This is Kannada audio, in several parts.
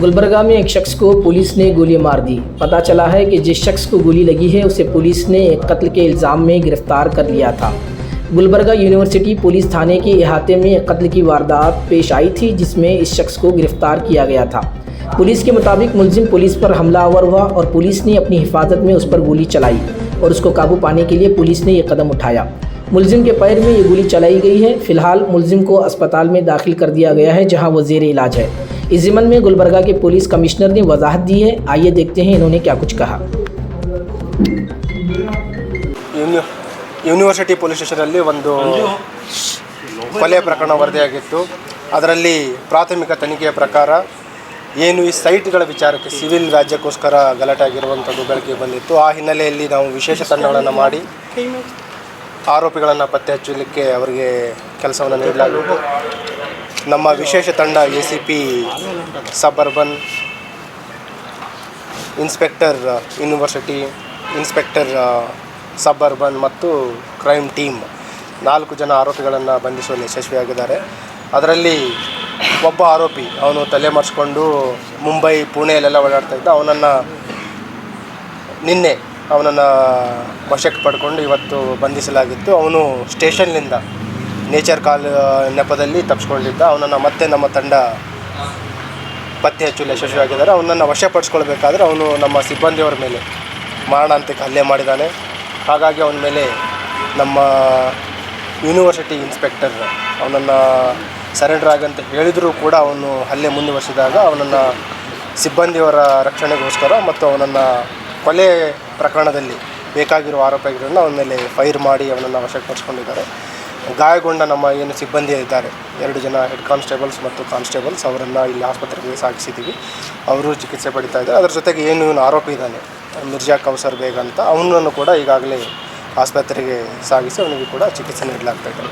गुलबर्गा में एक शख्स को पुलिस ने गोली मार दी। पता चला है कि जिस शख्स को गोली लगी है, उसे पुलिस ने एक कत्ल के इल्ज़ाम में गिरफ़्तार कर लिया था। गुलबर्गा यूनिवर्सिटी पुलिस थाने के अहाते में एक कत्ल की वारदात पेश आई थी, जिसमें इस शख्स को गिरफ़्तार किया गया था। पुलिस के मुताबिक मुलजिम पुलिस पर हमलावर हुआ और पुलिस ने अपनी हिफाजत में उस पर गोली चलाई और उसको काबू पाने के लिए पुलिस ने यह कदम उठाया। मुलजिम के पैर में ये गोली चलाई गई है। फ़िलहाल मुलजिम को अस्पताल में दाखिल कर दिया गया है, जहाँ वो जेर इलाज है। इस ज़िमन में गुलबर्गा के पुलिस कमिश्नर ने वजाहत दी है आइए देखते हैं इन्होंने क्या कुछ कहा ಯೂನಿ ಯೂನಿವರ್ಸಿಟಿ ಪೊಲೀಸ್ ಸ್ಟೇಷನಲ್ಲಿ ಒಂದು ಕೊಲೆ ಪ್ರಕರಣ ವರದಿಯಾಗಿತ್ತು ಅದರಲ್ಲಿ ಪ್ರಾಥಮಿಕ ತನಿಖೆಯ ಪ್ರಕಾರ ಏನು ಈ ಸೈಟ್ಗಳ ವಿಚಾರಕ್ಕೆ ಸಿವಿಲ್ ವ್ಯಾಜ್ಯಕ್ಕೋಸ್ಕರ ಗಲಾಟೆ ಆಗಿರುವಂಥದ್ದು ಬೆಳಕಿಗೆ ಬಂದಿತ್ತು ಆ ಹಿನ್ನೆಲೆಯಲ್ಲಿ ನಾವು ವಿಶೇಷ ತಂಡಗಳನ್ನು ಮಾಡಿ ಆರೋಪಿಗಳನ್ನು ಪತ್ತೆ ಹಚ್ಚಲಿಕ್ಕೆ ಅವರಿಗೆ ಕೆಲಸವನ್ನು ನೀಡಲಾಗಿತ್ತು ನಮ್ಮ ವಿಶೇಷ ತಂಡ A C P suburban, inspector university, inspector suburban ಮತ್ತು ಕ್ರೈಮ್ ಟೀಮ್ ನಾಲ್ಕು ಜನ ಆರೋಪಿಗಳನ್ನು ಬಂಧಿಸುವಲ್ಲಿ ಯಶಸ್ವಿಯಾಗಿದ್ದಾರೆ. ಅದರಲ್ಲಿ ಒಬ್ಬ ಆರೋಪಿ, ಅವನು ತಲೆ ಮರೆಸ್ಕೊಂಡು ಮುಂಬೈ, ಪುಣೆಯಲ್ಲೆಲ್ಲ ಓಡಾಡ್ತಾ ಇದ್ದ. ಅವನನ್ನು ನಿನ್ನೆ ಅವನನ್ನು ವಶಕ್ಕೆ ಪಡ್ಕೊಂಡು ಇವತ್ತು ಬಂಧಿಸಲಾಗಿತ್ತು. ಅವನು ಸ್ಟೇಷನ್ನಿಂದ ನೇಚರ್ ಕಾಲ್ ನೆಪದಲ್ಲಿ ತಪ್ಪಿಸ್ಕೊಂಡಿದ್ದ ಅವನನ್ನು ಮತ್ತೆ ನಮ್ಮ ತಂಡ ಪತ್ತೆ ಹಚ್ಚಲು ಯಶಸ್ವಿಯಾಗಿದ್ದಾರೆ ಅವನನ್ನು ವಶಪಡಿಸ್ಕೊಳ್ಬೇಕಾದ್ರೆ ಅವನು ನಮ್ಮ ಸಿಬ್ಬಂದಿಯವರ ಮೇಲೆ ಮಾರಣಾಂತಿಕ ಹಲ್ಲೆ ಮಾಡಿದ್ದಾನೆ ಹಾಗಾಗಿ ಅವನ ಮೇಲೆ ನಮ್ಮ ಯೂನಿವರ್ಸಿಟಿ ಇನ್ಸ್ಪೆಕ್ಟರ್ ಅವನನ್ನು ಸರೆಂಡರ್ ಆಗಂತ ಹೇಳಿದರೂ ಕೂಡ ಅವನು ಹಲ್ಲೆ ಮುಂದುವರಿಸಿದಾಗ ಅವನನ್ನು ಸಿಬ್ಬಂದಿಯವರ ರಕ್ಷಣೆಗೋಸ್ಕರ ಮತ್ತು ಅವನನ್ನು ಕೊಲೆ ಪ್ರಕರಣದಲ್ಲಿ ಬೇಕಾಗಿರುವ ಆರೋಪಿಗಳನ್ನು ಅವನ ಮೇಲೆ ಫೈರ್ ಮಾಡಿ ಅವನನ್ನು ವಶಪಡಿಸ್ಕೊಂಡಿದ್ದಾರೆ. ಗಾಯಗೊಂಡ ನಮ್ಮ ಏನು ಸಿಬ್ಬಂದಿ ಇದ್ದಾರೆ, ಎರಡು ಜನ ಹೆಡ್ ಕಾನ್ಸ್ಟೇಬಲ್ಸ್ ಮತ್ತು ಕಾನ್ಸ್ಟೇಬಲ್ಸ್ ಅವರನ್ನು ಇಲ್ಲಿ ಆಸ್ಪತ್ರೆಗೆ ಸಾಗಿಸಿದ್ದೀವಿ. ಅವರು ಚಿಕಿತ್ಸೆ ಪಡಿತಾ ಇದ್ದಾರೆ. ಅದರ ಜೊತೆಗೆ ಏನು ಇವನು ಆರೋಪಿ ಇದ್ದಾನೆ, ಮಿರ್ಜಾ ಕೌಸರ್ ಬೇಗ ಅಂತ, ಅವನನ್ನು ಕೂಡ ಈಗಾಗಲೇ ಆಸ್ಪತ್ರೆಗೆ ಸಾಗಿಸಿ ಅವನಿಗೆ ಕೂಡ ಚಿಕಿತ್ಸೆ ನೀಡಲಾಗ್ತಾ ಇದೆ.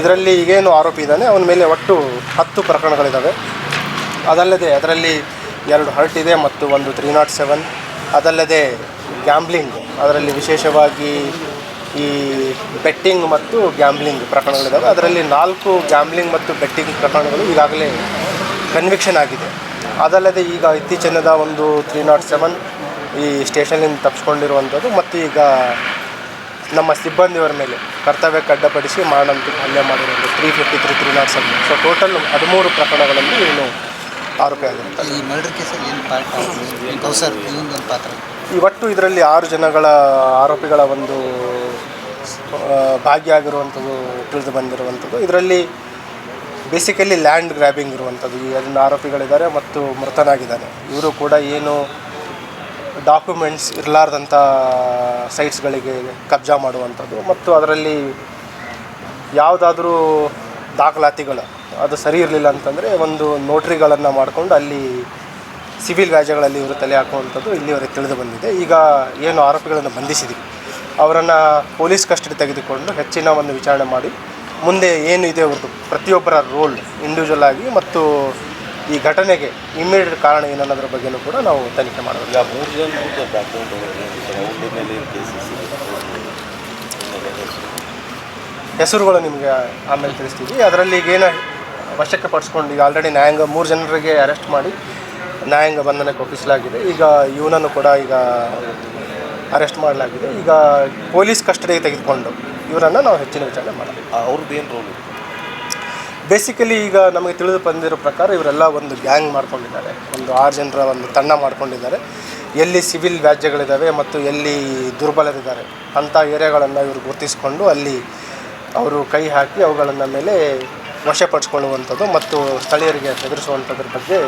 ಇದರಲ್ಲಿ ಈಗೇನು ಆರೋಪಿ ಇದ್ದಾನೆ, ಅವನ ಮೇಲೆ ಒಟ್ಟು ಹತ್ತು ಪ್ರಕರಣಗಳಿದ್ದಾವೆ ಅದಲ್ಲದೆ ಅದರಲ್ಲಿ ಎರಡು ಹರ್ಟ್ ಇದೆ ಮತ್ತು ಒಂದು ತ್ರೀ ನಾಟ್ ಸೆವೆನ್ ಅದಲ್ಲದೆ ಗ್ಯಾಂಬ್ಲಿಂಗ್ ಅದರಲ್ಲಿ ವಿಶೇಷವಾಗಿ ಈ ಬೆಟ್ಟಿಂಗ್ ಮತ್ತು ಗ್ಯಾಮ್ಲಿಂಗ್ ಪ್ರಕರಣಗಳಿದ್ದಾವೆ ಅದರಲ್ಲಿ ನಾಲ್ಕು ಗ್ಯಾಮ್ಲಿಂಗ್ ಮತ್ತು ಬೆಟ್ಟಿಂಗ್ ಪ್ರಕರಣಗಳು ಈಗಾಗಲೇ ಕನ್ವಿಕ್ಷನ್ ಆಗಿದೆ. ಅದಲ್ಲದೆ ಈಗ ಇತ್ತೀಚಿನದ ಒಂದು ತ್ರೀ ನಾಟ್ ಸೆವೆನ್ ಈ ಸ್ಟೇಷನ್ನಿಂದ ತಪ್ಪಿಸ್ಕೊಂಡಿರುವಂಥದ್ದು ಮತ್ತು ಈಗ ನಮ್ಮ ಸಿಬ್ಬಂದಿಯವರ ಮೇಲೆ ಕರ್ತವ್ಯಕ್ಕೆ ಅಡ್ಡಪಡಿಸಿ ಮಾಡಂತ ಹಲ್ಲೆ ಮಾಡಿರೋದು three fifty three three nought seven so total ಹದಿಮೂರು ಪ್ರಕರಣಗಳಲ್ಲಿ ಏನು ಆರೋಪಿ ಆಗಿರುತ್ತೆ ಈ ಮರ್ಡರ್ ಕೇಸಲ್ಲಿ ಏನು ಪಾತ್ರ? ಈ ಒಟ್ಟು ಇದರಲ್ಲಿ ಆರು ಜನಗಳ ಆರೋಪಿಗಳ ಒಂದು ಭಾಗಿಯಾಗಿರುವಂಥದ್ದು ತಿಳಿದು ಬಂದಿರುವಂಥದ್ದು. ಇದರಲ್ಲಿ ಬೇಸಿಕಲಿ ಲ್ಯಾಂಡ್ ಗ್ರ್ಯಾಬಿಂಗ್ ಇರುವಂಥದ್ದು. ಈ ಅದನ್ನ ಆರೋಪಿಗಳಿದ್ದಾರೆ ಮತ್ತು ಮೃತನಾಗಿದ್ದಾನೆ. ಇವರು ಕೂಡ ಏನು ಡಾಕ್ಯುಮೆಂಟ್ಸ್ ಇರಲಾರ್ದಂಥ ಸೈಟ್ಸ್ಗಳಿಗೆ ಕಬ್ಜಾ ಮಾಡುವಂಥದ್ದು ಮತ್ತು ಅದರಲ್ಲಿ ಯಾವುದಾದ್ರೂ ದಾಖಲಾತಿಗಳು. ಅದು ಸರಿ ಇರಲಿಲ್ಲ ಅಂತಂದರೆ ಒಂದು ನೋಟ್ರಿಗಳನ್ನು ಮಾಡಿಕೊಂಡು ಅಲ್ಲಿ ಸಿವಿಲ್ ವ್ಯಾಜ್ಯಗಳಲ್ಲಿ ಇವರು ತಲೆ ಹಾಕುವಂಥದ್ದು ಇಲ್ಲಿವರೆಗೆ ತಿಳಿದು ಬಂದಿದೆ. ಈಗ ಏನು ಆರೋಪಿಗಳನ್ನು ಬಂಧಿಸಿದ್ದೀವಿ. ಅವರನ್ನು ಪೊಲೀಸ್ ಕಸ್ಟಡಿ ತೆಗೆದುಕೊಂಡು ಹೆಚ್ಚಿನ ಒಂದು ವಿಚಾರಣೆ ಮಾಡಿ ಮುಂದೆ ಏನು ಇದೆ ಅವ್ರದ್ದು ಪ್ರತಿಯೊಬ್ಬರ ರೋಲ್ ಇಂಡಿವಿಜುವಲ್ ಆಗಿ ಮತ್ತು ಈ ಘಟನೆಗೆ ಇಮ್ಮಿಡಿಯೇಟ್ ಕಾರಣ ಏನನ್ನೋದ್ರ ಬಗ್ಗೆನೂ ಕೂಡ ನಾವು ತನಿಖೆ ಮಾಡಬೇಕು ಹೆಸರುಗಳು ನಿಮಗೆ ಆಮೇಲೆ ತಿಳಿಸ್ತೀವಿ. ಅದರಲ್ಲಿ ಈಗ ಏನು ವಶಕ್ಕೆ ಪಡಿಸ್ಕೊಂಡು ಈಗ ಆಲ್ರೆಡಿ ನ್ಯಾಯಾಂಗ ಮೂರು ಜನರಿಗೆ ಅರೆಸ್ಟ್ ಮಾಡಿ ನ್ಯಾಯಾಂಗ ಬಂಧನಕ್ಕೆ ಒಪ್ಪಿಸಲಾಗಿದೆ. ಈಗ ಇವನನ್ನು ಕೂಡ ಈಗ ಅರೆಸ್ಟ್ ಮಾಡಲಾಗಿದೆ. ಈಗ ಪೊಲೀಸ್ ಕಸ್ಟಡಿಗೆ ತೆಗೆದುಕೊಂಡು ಇವರನ್ನು ನಾವು ಹೆಚ್ಚಿನ ವಿಚಾರಣೆ ಮಾಡೋದು ಅವ್ರದ್ದು ಏನು ರೋಲ್ ಬೇಸಿಕಲಿ ಈಗ ನಮಗೆ ತಿಳಿದು ಬಂದಿರೋ ಪ್ರಕಾರ ಇವರೆಲ್ಲ ಒಂದು ಗ್ಯಾಂಗ್ ಮಾಡ್ಕೊಂಡಿದ್ದಾರೆ. ಒಂದು ಆರು ಜನರ ಒಂದು ತಂಡ ಮಾಡ್ಕೊಂಡಿದ್ದಾರೆ. ಎಲ್ಲಿ ಸಿವಿಲ್ ವ್ಯಾಜ್ಯಗಳಿದ್ದಾವೆ ಮತ್ತು ಎಲ್ಲಿ ದುರ್ಬಲರಿದ್ದಾರೆ ಅಂಥ ಏರಿಯಾಗಳನ್ನು ಇವರು ಗುರುತಿಸಿಕೊಂಡು ಅಲ್ಲಿ ಅವರು ಕೈ ಹಾಕಿ ಅವುಗಳನ್ನು ಮೇಲೆ ವಶಪಡಿಸ್ಕೊಳ್ಳುವಂಥದ್ದು ಮತ್ತು ಸ್ಥಳೀಯರಿಗೆ ಹೆದರಿಸುವಂಥದ್ರ ಬಗ್ಗೆ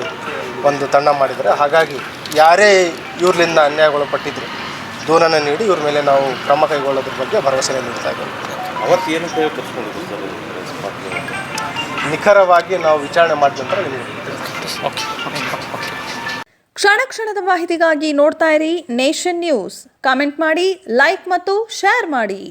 ಒಂದು ತಂಡ ಮಾಡಿದ್ದಾರೆ. ಹಾಗಾಗಿ ಯಾರೇ ಇವ್ರಲಿಂದ ಅನ್ಯಾಯಗೊಳಪಟ್ಟಿದ್ರು ದೂರನ್ನು ನೀಡಿ ಇವ್ರ ಮೇಲೆ ನಾವು ಕ್ರಮ ಕೈಗೊಳ್ಳೋದ್ರ ಬಗ್ಗೆ ಭರವಸೆ ನೀಡ್ತಾ ಇದ್ದೀವಿ. ಅವತ್ತು ಏನು ಸರ್ ನಿಖರವಾಗಿ ನಾವು ವಿಚಾರಣೆ ಮಾಡಿದ ನಂತರ ನಿಮಗೆ ಕ್ಷಣ ಕ್ಷಣದ ಮಾಹಿತಿಗಾಗಿ ನೋಡ್ತಾ ಇರಿ ನೇಷನ್ ನ್ಯೂಸ್. ಕಾಮೆಂಟ್ ಮಾಡಿ ಲೈಕ್ ಮತ್ತು ಶೇರ್ ಮಾಡಿ.